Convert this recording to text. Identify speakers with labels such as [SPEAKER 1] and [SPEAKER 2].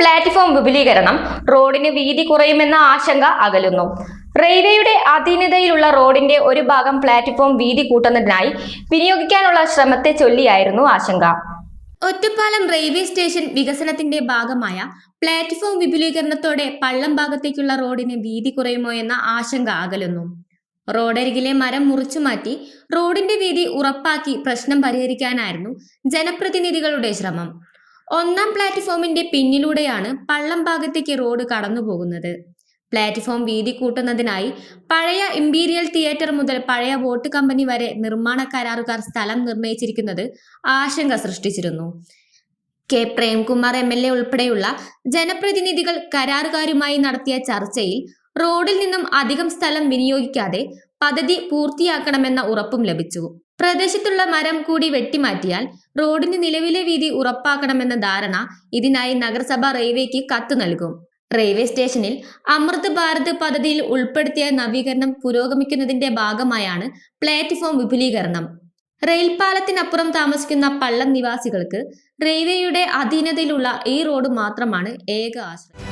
[SPEAKER 1] Platform വിപുലീകരണം റോഡിന് വീതി കുറയുമെന്ന ആശങ്ക അകലുന്നു. റെയിൽവേയുടെ അധീനതയിലുള്ള റോഡിന്റെ ഒരു ഭാഗം പ്ലാറ്റ്ഫോം വീതി കൂട്ടുന്നതിനായി വിനിയോഗിക്കാനുള്ള ശ്രമത്തെ ചൊല്ലിയായിരുന്നു ആശങ്ക. ഒറ്റപ്പാലം റെയിൽവേ സ്റ്റേഷൻ വികസനത്തിന്റെ ഭാഗമായ പ്ലാറ്റ്ഫോം വിപുലീകരണത്തോടെ പള്ളം ഭാഗത്തേക്കുള്ള റോഡിന് വീതി കുറയുമോ എന്ന ആശങ്ക അകലുന്നു. റോഡരികിലെ മരം മുറിച്ചു മാറ്റി റോഡിന്റെ വീതി ഉറപ്പാക്കി പ്രശ്നം പരിഹരിക്കാനായിരുന്നു ജനപ്രതിനിധികളുടെ ശ്രമം. ഒന്നാം പ്ലാറ്റ്ഫോമിന്റെ പിന്നിലൂടെയാണ് പള്ളം ഭാഗത്തേക്ക് റോഡ് കടന്നു പോകുന്നത് പ്ലാറ്റ്ഫോം വീതി കൂട്ടുന്നതിനായി പഴയ ഇമ്പീരിയൽ തിയേറ്റർ മുതൽ പഴയ വോട്ട് കമ്പനി വരെ നിർമ്മാണ കരാറുകാർ സ്ഥലം നിർണയിച്ചിരിക്കുന്നത് ആശങ്ക സൃഷ്ടിച്ചിരുന്നു. K. Premkumar M. L. A. ഉൾപ്പെടെയുള്ള ജനപ്രതിനിധികൾ കരാറുകാരുമായി നടത്തിയ ചർച്ചയിൽ റോഡിൽ നിന്നും അധികം സ്ഥലം വിനിയോഗിക്കാതെ പദ്ധതി പൂർത്തിയാക്കണമെന്ന ഉറപ്പും ലഭിച്ചു. പ്രദേശത്തുള്ള മരം കൂടി വെട്ടിമാറ്റിയാൽ റോഡിന് നിലവിലെ വീതി ഉറപ്പാക്കണമെന്ന ധാരണ ഇതിനായി നഗരസഭ റെയിൽവേക്ക് കത്ത് നൽകും. റെയിൽവേ സ്റ്റേഷനിൽ അമൃത് ഭാരത് പദ്ധതിയിൽ ഉൾപ്പെടുത്തിയ നവീകരണം പുരോഗമിക്കുന്നതിന്റെ ഭാഗമായാണ് പ്ലാറ്റ്ഫോം വിപുലീകരണം. റെയിൽ പാലത്തിനപ്പുറം താമസിക്കുന്ന പള്ളം നിവാസികൾക്ക് റെയിൽവേയുടെ അധീനതയിലുള്ള ഈ റോഡ് മാത്രമാണ് ഏക ആശ്രയം.